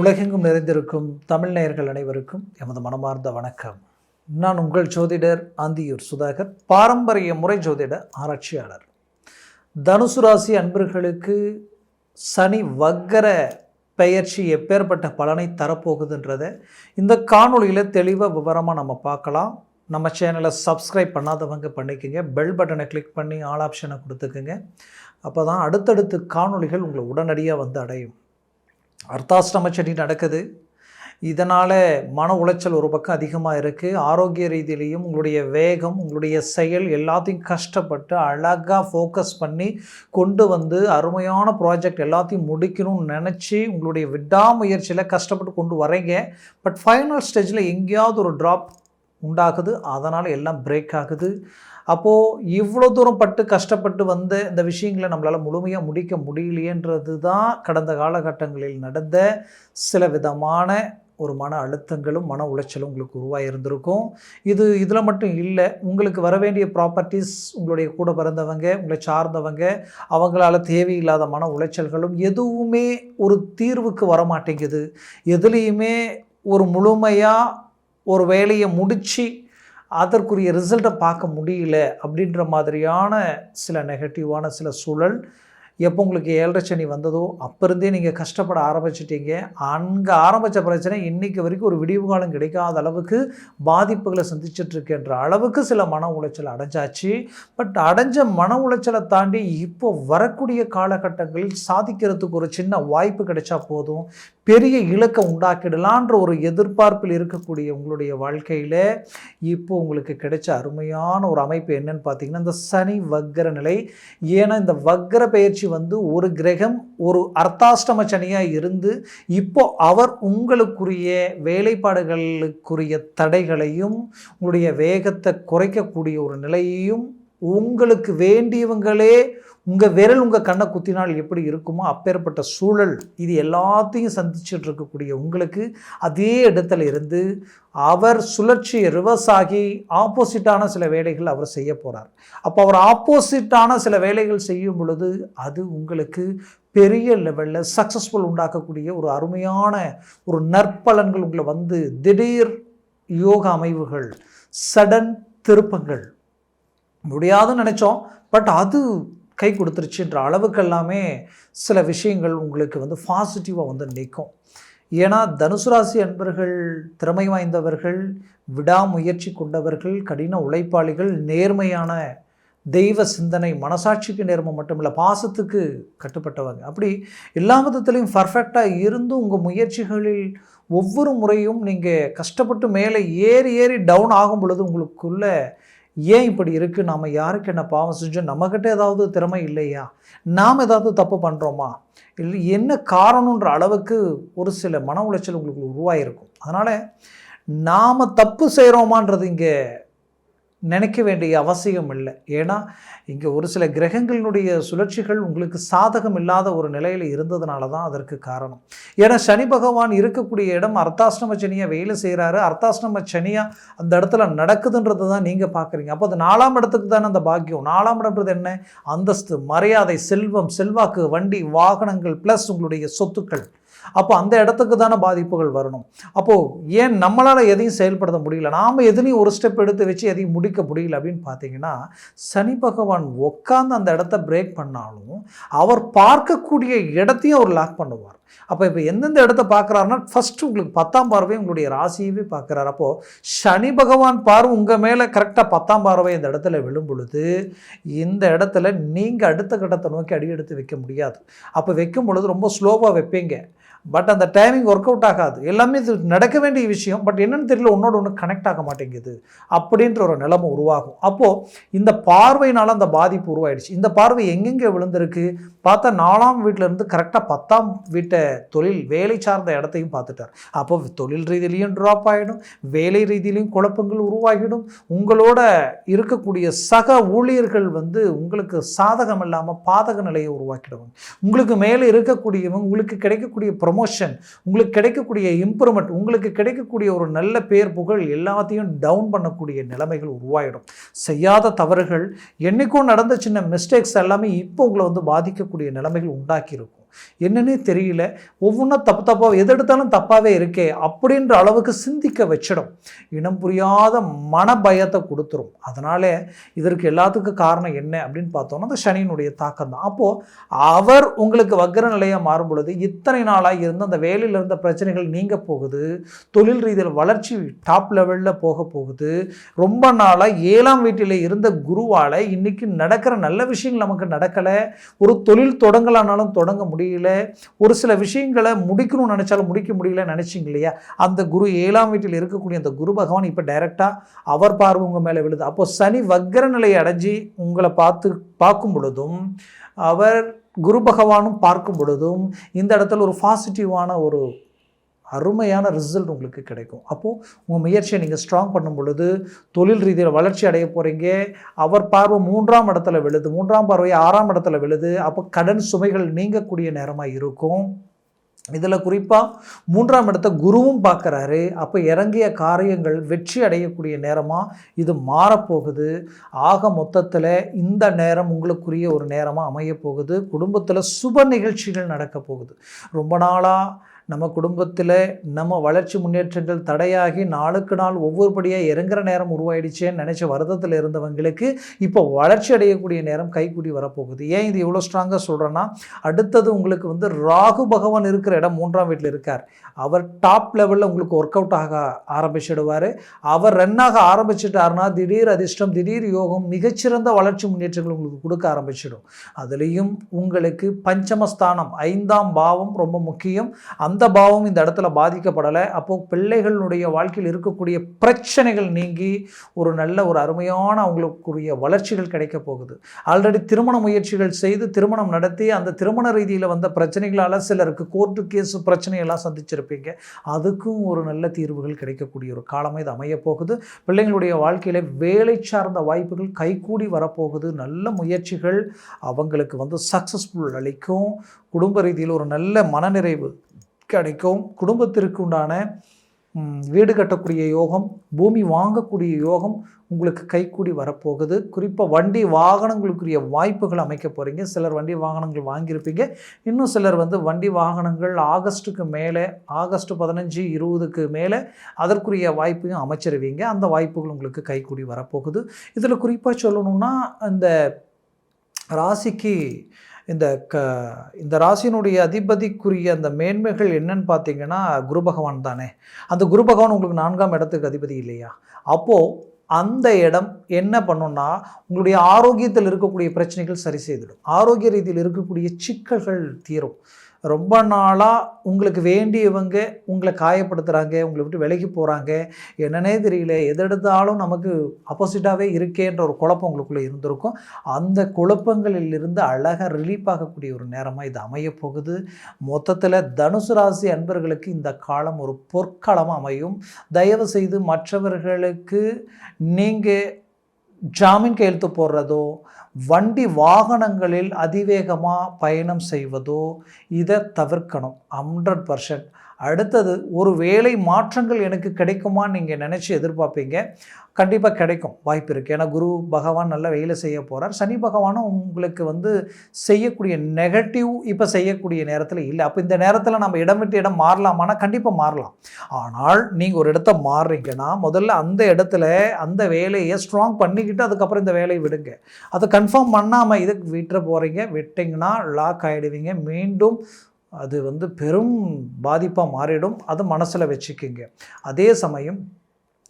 உலகெங்கும் நிறைந்திருக்கும் தமிழ் நேயர்கள் அனைவருக்கும் எமது மனமார்ந்த வணக்கம். நான் உங்கள் ஜோதிடர் ஆந்தியூர் சுதாகர் பாரம்பரிய முறை ஜோதிட ஆராய்ச்சியாளர். தனுசு ராசி அன்பர்களுக்கு சனி வக்கர பெயர்ச்சி எப்பேற்பட்ட பலனை தரப்போகுதுன்றதை இந்த காணொளியில் தெளிவாக விவரமாக நம்ம பார்க்கலாம். நம்ம சேனலை சப்ஸ்கிரைப் பண்ணாதவங்க பண்ணிக்கோங்க. பெல் பட்டனை கிளிக் பண்ணி ஆல் ஆப்ஷனை கொடுத்துக்குங்க. அப்போ தான் அடுத்தடுத்து காணொளிகள் உங்களை உடனடியாக வந்து அடையும். அர்த்தாஷ்டம செடி நடக்குது. இதனால் மன உளைச்சல் ஒரு பக்கம் அதிகமாக இருக்குது ஆரோக்கிய ரீதியிலையும் உங்களுடைய வேகம் உங்களுடைய செயல் எல்லாத்தையும் கஷ்டப்பட்டு அழகாக ஃபோக்கஸ் பண்ணி கொண்டு வந்து அருமையான ப்ராஜெக்ட் எல்லாத்தையும் முடிக்கணும்னு நினச்சி உங்களுடைய விடாமுயற்சியில் கஷ்டப்பட்டு கொண்டு வரீங்க பட் ஃபைனல் ஸ்டேஜில் எங்கேயாவது ஒரு ட்ராப் உண்டாகுது அதனால் எல்லாம் பிரேக் ஆகுது. அப்போது இவ்வளோ தூரம் பட்டு கஷ்டப்பட்டு வந்த இந்த விஷயங்களை நம்மளால் முழுமையாக முடிக்க முடியலையன்றது தான் கடந்த காலகட்டங்களில் நடந்த சில விதமான ஒரு மன அழுத்தங்களும் மன உளைச்சலும் உங்களுக்கு உருவாக இருந்திருக்கும். இது இதில் மட்டும் இல்லை உங்களுக்கு வர வேண்டிய ப்ராப்பர்ட்டிஸ் உங்களுடைய கூட பிறந்தவங்க உங்களை சார்ந்தவங்க அவங்களால தேவையில்லாத மன உளைச்சல்களும் எதுவுமே ஒரு தீர்வுக்கு வர மாட்டேங்குது எதுலேயுமே ஒரு முழுமையாக ஒரு வேலையை முடித்து அதற்குரிய ரிசல்ட்டை பார்க்க முடியல அப்படின்ற மாதிரியான சில நெகட்டிவான சில சூழல் எப்போ உங்களுக்கு ஏழரை சனி வந்ததோ அப்போ இருந்தே நீங்கள் கஷ்டப்பட ஆரம்பிச்சிட்டீங்க. அங்கே ஆரம்பித்த பிரச்சனை இன்றைக்கு வரைக்கும் ஒரு விடிவு காலம் கிடைக்காத அளவுக்கு பாதிப்புகளை சந்திச்சிட்ருக்கின்ற அளவுக்கு சில மன உளைச்சல் அடைஞ்சாச்சு. பட் அடைஞ்ச மன உளைச்சலை தாண்டி இப்போ வரக்கூடிய காலகட்டங்களில் சாதிக்கிறதுக்கு ஒரு சின்ன வாய்ப்பு கிடைச்சா போதும். பெரிய இலக்கை உண்டாக்கிடலான்ற ஒரு எதிர்பார்ப்பில் இருக்கக்கூடிய உங்களுடைய வாழ்க்கையில் இப்போ உங்களுக்கு கிடைச்ச அருமையான ஒரு அமைப்பு என்னன்னு பார்த்தீங்கன்னா இந்த சனி வக்கர நிலை. ஏன்னா இந்த வக்கர பயிற்சி வந்து ஒரு கிரகம் ஒரு அர்த்தாஷ்டம சனியாக இருந்து இப்போ அவர் உங்களுக்குரிய வேலைப்பாடுகளுக்குரிய தடைகளையும் உங்களுடைய வேகத்தை குறைக்கக்கூடிய ஒரு நிலையையும் உங்களுக்கு வேண்டியவங்களே உங்கள் விரல் உங்கள் கண்ணை குத்தினால் எப்படி இருக்குமோ அப்பேற்பட்ட சூழல் இது எல்லாத்தையும் சந்திச்சுட்டு இருக்கக்கூடிய உங்களுக்கு அதே இடத்துல இருந்து அவர் சுழற்சி ரிவர்ஸ் ஆகி ஆப்போசிட்டான சில வேலைகள் அவர் செய்ய போகிறார் அப்போ அவர் ஆப்போசிட்டான சில வேலைகள் செய்யும் பொழுது அது உங்களுக்கு பெரிய லெவலில் சக்ஸஸ்ஃபுல் உண்டாக்கக்கூடிய ஒரு அருமையான ஒரு நற்பலன்கள் உங்களை வந்து திடீர் யோக அமைவுகள் சடன் திருப்பங்கள் முடியாதுன்னு நினச்சோம். பட் அது கை கொடுத்துருச்சுன்ற அளவுக்கு எல்லாமே சில விஷயங்கள் உங்களுக்கு வந்து பாசிட்டிவாக வந்து நிற்கும் ஏன்னா தனுசு ராசி அன்பர்கள் திறமை வாய்ந்தவர்கள் விடாமுயற்சி கொண்டவர்கள் கடின உழைப்பாளிகள் நேர்மையான தெய்வ சிந்தனை மனசாட்சிக்கு நேர்மை மட்டுமில்லை பாசத்துக்கு கட்டுப்பட்டவங்க. அப்படி எல்லா விதத்துலேயும் பர்ஃபெக்டாக இருந்தும் உங்கள் முயற்சிகளில் ஒவ்வொரு முறையும் நீங்கள் கஷ்டப்பட்டு மேலே ஏறி ஏறி டவுன் ஆகும் பொழுது உங்களுக்குள்ளே ஏன் இப்படி இருக்குது நாம் யாருக்கு என்ன பாவம் செஞ்சோம்? நம்மக்கிட்ட ஏதாவது திறமை இல்லையா? நாம் ஏதாவது தப்பு பண்ணுறோமா இல்லை என்ன காரணன்ற அளவுக்கு ஒரு சில மன உளைச்சல் உங்களுக்கு உருவாகிருக்கும் அதனால் நாம் தப்பு செய்கிறோமான்றது இங்கே நினைக்க வேண்டிய அவசியம் இல்லை. ஏன்னா இங்கே ஒரு சில கிரகங்களினுடைய சுழற்சிகள் உங்களுக்கு சாதகம் இல்லாத ஒரு நிலையில் இருந்ததுனால தான் அதற்கு காரணம். ஏன்னா சனி பகவான் இருக்கக்கூடிய இடம் அர்த்தாஷ்டம சனியாக வேலை செய்கிறாரு அர்த்தாஷ்டம சனியாக அந்த இடத்துல நடக்குதுன்றது தான் நீங்கள் பார்க்குறீங்க அப்போ அது நாலாம் இடத்துக்கு தானே அந்த பாக்கியம். நாலாம் இடம்ன்றது என்ன? அந்தஸ்து மரியாதை செல்வம் செல்வாக்கு வண்டி வாகனங்கள் ப்ளஸ் உங்களுடைய சொத்துக்கள். அப்போ அந்த இடத்துக்கு தானே பாதிப்புகள் வரணும். அப்போது ஏன் நம்மளால் எதையும் செயல்படுத்த முடியல? நாம் எதுலையும் ஒரு ஸ்டெப் எடுத்து வச்சு எதையும் முடிக்க முடியல அப்படின்னு பார்த்தீங்கன்னா சனி பகவான் உட்காந்து அந்த இடத்த பிரேக் பண்ணாலும் அவர் பார்க்கக்கூடிய இடத்தையும் அவர் லாக் பண்ணுவார். அப்போ இப்போ எந்தெந்த இடத்த பார்க்குறாருன்னா ஃபஸ்ட்டு உங்களுக்கு பத்தாம் பார்வை உங்களுடைய ராசியவே பார்க்குறாரு. அப்போது சனி பகவான் பார்வை உங்கள் மேலே கரெக்டாக பத்தாம் பார்வை இந்த இடத்துல விழும் பொழுது இந்த இடத்துல நீங்கள் அடுத்த கட்டத்தை நோக்கி அடி எடுத்து வைக்க முடியாது. அப்போ வைக்கும் பொழுது ரொம்ப ஸ்லோவாக வைப்பீங்க. பட் அந்த டைமிங் ஒர்க் அவுட் ஆகாது. எல்லாமே இது நடக்க வேண்டிய விஷயம். பட் என்னென்னு தெரியல ஒன்றோட ஒன்று கனெக்ட் ஆக மாட்டேங்குது. அப்படின்ற ஒரு நிலைமை உருவாகும். அப்போது இந்த பார்வையினால் அந்த பாதிப்பு உருவாயிடுச்சு. இந்த பார்வை எங்கெங்கே விழுந்திருக்கு? பார்த்தா நாலாம் வீட்டிலேருந்து கரெக்டாக பத்தாம் வீட்டை தொழில் வேலை சார்ந்த இடத்தையும் பார்த்துட்டார். அப்போ தொழில் ரீதியிலையும் ட்ராப் ஆகிடும் வேலை ரீதியிலையும் குழப்பங்கள் உருவாகிடும். உங்களோட இருக்கக்கூடிய சக ஊழியர்கள் வந்து உங்களுக்கு சாதகம் இல்லாமல் பாதக நிலையை உருவாக்கிடுவாங்க. உங்களுக்கு மேலே இருக்கக்கூடியவங்க உங்களுக்கு கிடைக்கக்கூடிய ப்ரொமோஷன் உங்களுக்கு கிடைக்கக்கூடிய இம்ப்ரூவ்மெண்ட் உங்களுக்கு கிடைக்கக்கூடிய ஒரு நல்ல பேர் புகழ் எல்லாத்தையும் டவுன் பண்ணக்கூடிய நிலைமைகள் உருவாகிடும் செய்யாத தவறுகள் என்றைக்கும் நடந்த சின்ன மிஸ்டேக்ஸ் எல்லாமே இப்போ உங்களை வந்து பாதிக்க இருக்கக்கூடிய நிலைமைகள் உண்டாக்கியிருக்கும். என்னன்னே தெரியல. ஒவ்வொன்றும் தப்பு தப்பாக எது எடுத்தாலும் தப்பாகவே இருக்கே அப்படின்ற அளவுக்கு சிந்திக்க வச்சிடும். இனம் புரியாத மன பயத்தை கொடுத்துரும். அதனால் இதற்கு எல்லாத்துக்கும் காரணம் என்ன அப்படின்னு பார்த்தோம்னா அந்த சனியினுடைய தாக்கம் தான். அப்போது அவர் உங்களுக்கு வக்கர நிலையாக மாறும் பொழுது இத்தனை நாளாக இருந்த அந்த வேலையில் இருந்த பிரச்சனைகள் நீங்க போகுது தொழில் ரீதியில் வளர்ச்சி டாப் லெவலில் போக போகுது ரொம்ப நாளாக ஏழாம் வீட்டில் இருந்த குருவால் இன்னைக்கு நடக்கிற நல்ல விஷயங்கள் நமக்கு நடக்கலை. ஒரு தொழில் தொடங்கலானாலும் தொடங்க முடியும் முடியல. ஒரு சில விஷயங்களை முடிக்கணும்னு நினச்சாலும் முடிக்க முடியல நினச்சிங்க இல்லையா? அந்த குரு ஏழாம் வீட்டில் இருக்கக்கூடிய அந்த குரு பகவான் இப்போ டைரெக்டாக அவர் பார்வை உங்கள் மேலே விழுது. அப்போ சனி வக்கர நிலையை அடைஞ்சி உங்களை பார்த்து பார்க்கும் பொழுதும் அவர் குரு பகவானும் பார்க்கும் பொழுதும் இந்த இடத்துல ஒரு பாசிட்டிவான ஒரு அருமையான ரிசல்ட் உங்களுக்கு கிடைக்கும். அப்போது உங்கள் முயற்சியை நீங்கள் ஸ்ட்ராங் பண்ணும் பொழுது தொழில் ரீதியில் வளர்ச்சி அடைய போகிறீங்க அவர் பார்வை மூன்றாம் இடத்துல விழுது மூன்றாம் பார்வை ஆறாம் இடத்துல விழுது அப்போ கடன் சுமைகள் நீங்கக்கூடிய நேரமாக இருக்கும். இதில் குறிப்பாக மூன்றாம் இடத்த குருவும் பார்க்குறாரு. அப்போ இறங்கிய காரியங்கள் வெற்றி அடையக்கூடிய நேரமாக இது மாறப்போகுது. ஆக மொத்தத்தில் இந்த நேரம் உங்களுக்குரிய ஒரு நேரமாக அமையப்போகுது. குடும்பத்தில் சுப நிகழ்ச்சிகள் நடக்க போகுது ரொம்ப நாளாக நம்ம குடும்பத்தில் நம்ம வளர்ச்சி முன்னேற்றங்கள் தடையாகி நாளுக்கு நாள் ஒவ்வொரு படியாக இறங்குற நேரம் உருவாயிடுச்சேன்னு நினச்ச வருத்தத்தில் இருந்தவங்களுக்கு இப்போ வளர்ச்சி அடையக்கூடிய நேரம் கைக்கூடி வரப்போகுது. ஏன் இது இவ்வளோ ஸ்ட்ராங்காக சொல்கிறேன்னா அடுத்தது உங்களுக்கு வந்து ராகு பகவான் இருக்கிற இடம் மூன்றாம் வீட்டில் இருக்கார். அவர் டாப் லெவலில் உங்களுக்கு ஒர்க் அவுட் ஆக ஆரம்பிச்சிடுவார். அவர் ரன்னாக ஆரம்பிச்சிட்டாருன்னா திடீர் அதிர்ஷ்டம் திடீர் யோகம் மிகச்சிறந்த வளர்ச்சி முன்னேற்றங்கள் உங்களுக்கு கொடுக்க ஆரம்பிச்சிடும். அதுலேயும் உங்களுக்கு பஞ்சமஸ்தானம் ஐந்தாம் பாவம் ரொம்ப முக்கியம். அந்த பாவம் இந்த இடத்துல பாதிக்கப்படலை. அப்போது பிள்ளைகளுடைய வாழ்க்கையில் இருக்கக்கூடிய பிரச்சனைகள் நீங்கி ஒரு நல்ல ஒரு அருமையான அவங்களுக்குரிய வளர்ச்சிகள் கிடைக்க போகுது. ஆல்ரெடி திருமண முயற்சிகள் செய்து திருமணம் நடத்தி அந்த திருமண ரீதியில் வந்த பிரச்சனைகளால் சிலருக்கு கோர்ட்டு கேஸ் பிரச்சனையெல்லாம் சந்திச்சிருப்பீங்க. அதுக்கும் ஒரு நல்ல தீர்வுகள் கிடைக்கக்கூடிய ஒரு காலமாக இது அமையப் போகுது. பிள்ளைங்களுடைய வாழ்க்கையில் வேலை சார்ந்த வாய்ப்புகள் கைகூடி வரப்போகுது. நல்ல முயற்சிகள் அவங்களுக்கு வந்து சக்ஸஸ்ஃபுல் அளிக்கும். குடும்ப ரீதியில் ஒரு நல்ல மனநிறைவு கிடைக்கும் குடும்பத்திற்கு உண்டான வீடு கட்டக்கூடிய யோகம் பூமி வாங்கக்கூடிய யோகம் உங்களுக்கு கைக்கூடி வரப்போகுது. குறிப்பாக வண்டி வாகனங்களுக்குரிய வாய்ப்புகள் அமைக்க போகிறீங்க சிலர் வண்டி வாகனங்கள் வாங்கியிருப்பீங்க. இன்னும் சிலர் வந்து வண்டி வாகனங்கள் ஆகஸ்ட்டுக்கு மேலே ஆகஸ்ட் பதினஞ்சு இருபதுக்கு மேலே அதற்குரிய வாய்ப்பையும் அமைச்சிருவீங்க. அந்த வாய்ப்புகள் உங்களுக்கு கைக்கூடி வரப்போகுது. இதில் குறிப்பாக சொல்லணும்னா இந்த ராசிக்கு இந்த க இந்த ராசியினுடைய அதிபதிக்குரிய அந்த மேன்மைகள் என்னன்னு பார்த்தீங்கன்னா குரு பகவான் தானே. அந்த குரு பகவான் உங்களுக்கு நான்காம் இடத்துக்கு அதிபதி இல்லையா? அப்போது அந்த இடம் என்ன பண்ணுன்னா உங்களுடைய ஆரோக்கியத்தில் இருக்கக்கூடிய பிரச்சனைகள் சரி செய்திடும் ஆரோக்கிய ரீதியில் இருக்கக்கூடிய சிக்கல்கள் தீரும். ரொம்ப நாளாக உங்களுக்கு வேண்டியவங்க உங்களை காயப்படுத்துகிறாங்க உங்களை விட்டு விலகி போகிறாங்க என்னன்னே தெரியல. எது எடுத்தாலும் நமக்கு ஆப்போசிட்டாகவே இருக்கேன்ற ஒரு குழப்பம் உங்களுக்குள்ளே இருந்திருக்கும். அந்த குழப்பங்களில் இருந்து அழகாக ரிலீஃப் ஆகக்கூடிய ஒரு நேரமாக இது அமைய போகுது. மொத்தத்தில் தனுசு ராசி அன்பர்களுக்கு இந்த காலம் ஒரு பொற்காலமாக அமையும். தயவு செய்து மற்றவர்களுக்கு நீங்கள் ஜாமீன் கையெழுத்து போடுறதோ வண்டி வாகனங்களில் அதிவேகமாக பயணம் செய்வதோ இதை தவிர்க்கணும். ஹண்ட்ரட் பர்சன்ட் அடுத்தது ஒரு வேலை மாற்றங்கள் எனக்கு கிடைக்குமான்னு நீங்கள் நினச்சி எதிர்பார்ப்பீங்க. கண்டிப்பாக கிடைக்கும். வாய்ப்பு இருக்குது ஏன்னா குரு பகவான் நல்லா வேலை செய்ய போகிறார் சனி பகவானும் உங்களுக்கு வந்து செய்யக்கூடிய நெகட்டிவ் இப்போ செய்யக்கூடிய நேரத்தில் இல்லை. அப்போ இந்த நேரத்தில் நம்ம இடம் விட்டு இடம் மாறலாமானா கண்டிப்பாக மாறலாம். ஆனால் நீங்கள் ஒரு இடத்த மாறுறீங்கன்னா முதல்ல அந்த இடத்துல அந்த வேலையை ஸ்ட்ராங் பண்ணிக்கிட்டு அதுக்கப்புறம் இந்த வேலையை விடுங்க. அதை கன்ஃபார்ம் பண்ணாமல் இதுக்கு விட்டுற போகிறீங்க விட்டிங்கன்னா லாக் ஆகிடுவீங்க மீண்டும் அது வந்து பெரும் பாதிப்பாக மாறிடும். அது மனசில் வச்சுக்கிங்க. அதே சமயம்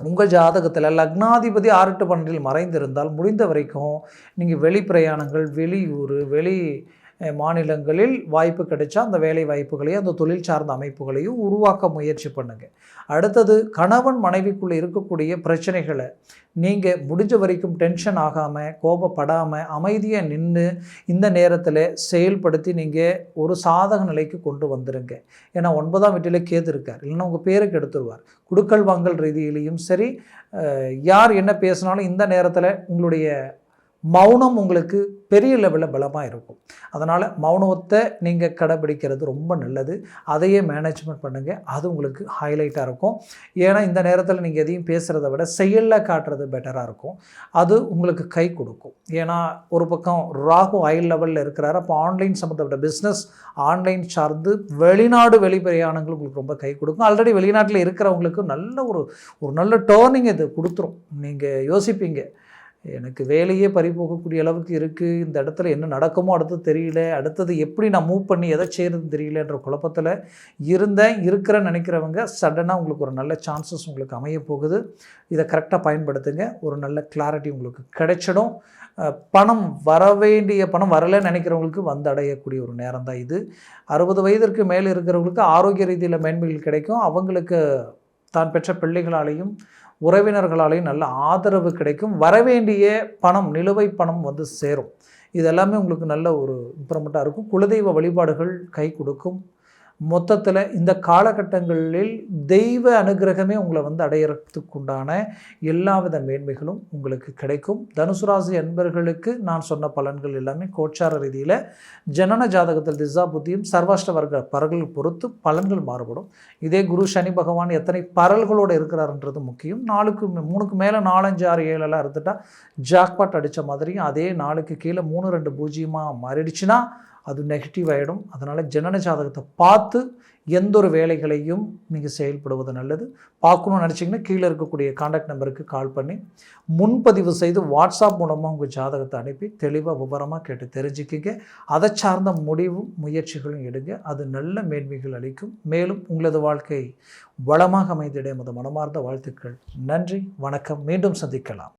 உங்கள் ஜாதகத்தில் லக்னாதிபதி ஆறுட்டு பன்னெண்டில் மறைந்திருந்தால் முடிந்த வரைக்கும் நீங்கள் வெளி பிரயாணங்கள் வெளியூர் வெளி மாநிலங்களில் வாய்ப்பு கிடைச்சா அந்த வேலை வாய்ப்புகளையும் அந்த தொழில் சார்ந்த அமைப்புகளையும் உருவாக்க முயற்சி பண்ணுங்க. அடுத்தது கணவன் மனைவிக்குள்ளே இருக்கக்கூடிய பிரச்சனைகளை நீங்கள் முடிஞ்ச வரைக்கும் டென்ஷன் ஆகாமல் கோபப்படாமல் அமைதியாக நின்று இந்த நேரத்தில் செயல்படுத்தி நீங்கள் ஒரு சாதக நிலைக்கு கொண்டு வந்துடுங்க ஏன்னா ஒன்பதாம் வீட்டில் கேது இருக்கார். இல்லைன்னா உங்கள் பேருக்கு எடுத்துருவார் குடுக்கல் வாங்கல் ரீதியிலையும் சரி யார் என்ன பேசினாலும் இந்த நேரத்தில் உங்களுடைய மௌனம் உங்களுக்கு பெரிய லெவலில் பலமாக இருக்கும். அதனால் மௌனத்தை நீங்கள் கடைபிடிக்கிறது ரொம்ப நல்லது. அதையே மேனேஜ்மெண்ட் பண்ணுங்கள் அது உங்களுக்கு ஹைலைட்டாக இருக்கும். ஏன்னா இந்த நேரத்தில் நீங்கள் எதையும் பேசுகிறத விட செயலில் காட்டுறது பெட்டராக இருக்கும். அது உங்களுக்கு கை கொடுக்கும். ஏன்னா ஒரு பக்கம் ராகு ஹை லெவலில் இருக்கிறாரு. அப்போ ஆன்லைன் சம்மந்தப்பட்ட பிஸ்னஸ் ஆன்லைன் சார்ந்து வெளிநாடு வெளிப்பிரயாணங்கள் உங்களுக்கு ரொம்ப கை கொடுக்கும். ஆல்ரெடி வெளிநாட்டில் இருக்கிறவங்களுக்கு நல்ல ஒரு ஒரு நல்ல டேர்னிங் இது கொடுத்துரும். நீங்கள் யோசிப்பீங்க. எனக்கு வேலையே பறிபோகக்கூடிய அளவுக்கு இருக்குது இந்த இடத்துல என்ன நடக்குமோ அடுத்தது தெரியல. அடுத்தது எப்படி நான் மூவ் பண்ணி எதை செய்கிறது தெரியலன்ற குழப்பத்தில் இருந்தேன் இருக்கிறேன்னு நினைக்கிறவங்க சடனாக உங்களுக்கு ஒரு நல்ல சான்சஸ் உங்களுக்கு அமைய போகுது. இதை கரெக்டாக பயன்படுத்துங்க. ஒரு நல்ல கிளாரிட்டி உங்களுக்கு கிடைச்சிடும். பணம் வர வேண்டிய பணம் வரலைன்னு நினைக்கிறவங்களுக்கு வந்து அடையக்கூடிய ஒரு நேரம் தான் இது. அறுபது வயதிற்கு மேலே இருக்கிறவங்களுக்கு ஆரோக்கிய ரீதியில் மேன்மைகள் கிடைக்கும். அவங்களுக்கு தான் பெற்ற பிள்ளைகளாலேயும் உறவினர்களாலேயும் நல்ல ஆதரவு கிடைக்கும். வரவேண்டிய பணம் நிலுவை பணம் வந்து சேரும். இது எல்லாமே உங்களுக்கு நல்ல ஒரு இம்ப்ரூவ்மெண்ட்டாக இருக்கும். குலதெய்வ வழிபாடுகள் கை கொடுக்கும். மொத்தத்தில் இந்த காலகட்டங்களில் தெய்வ அனுகிரகமே உங்களை வந்து அடையறதுக்குண்டான உண்டான எல்லா வித மேன்மைகளும் உங்களுக்கு கிடைக்கும். தனுசு ராசி அன்பர்களுக்கு நான் சொன்ன பலன்கள் எல்லாமே கோச்சார ரீதியில் ஜனன ஜாதகத்தில் திசா புத்தியும் சர்வாஷ்ட வர்க்க பரல்கள் பொறுத்து பலன்கள் மாறுபடும். இதே குரு சனி பகவான் எத்தனை பரல்களோடு இருக்கிறாருன்றது முக்கியம். நாலுக்கு மூணுக்கு மேலே நாலஞ்சு ஆறு ஏழெல்லாம் இருந்துட்டால் ஜாக்பாட் அடித்த மாதிரியும் அதே நாளுக்கு கீழே மூணு ரெண்டு பூஜ்ஜியமாக மாறிடுச்சுன்னா அது நெகட்டிவ் ஆகிடும் அதனால் ஜனன ஜாதகத்தை பார்த்து எந்த ஒரு வேலைகளையும் நீங்கள் செயல்படுவது நல்லது. பார்க்கணும்னு நினச்சிங்கன்னா கீழே இருக்கக்கூடிய காண்டாக்ட் நம்பருக்கு கால் பண்ணி முன்பதிவு செய்து வாட்ஸ்அப் மூலமாக உங்கள் ஜாதகத்தை அனுப்பி தெளிவாக விவரமாக கேட்டு தெரிஞ்சுக்கிங்க. அதை சார்ந்த முடிவும் முயற்சிகளும் எடுங்க. அது நல்ல மேன்மைகள் அளிக்கும். மேலும் உங்களது வாழ்க்கை வளமாக அமைந்திட எமது மனமார்ந்த வாழ்த்துக்கள். நன்றி வணக்கம். மீண்டும் சந்திக்கலாம்.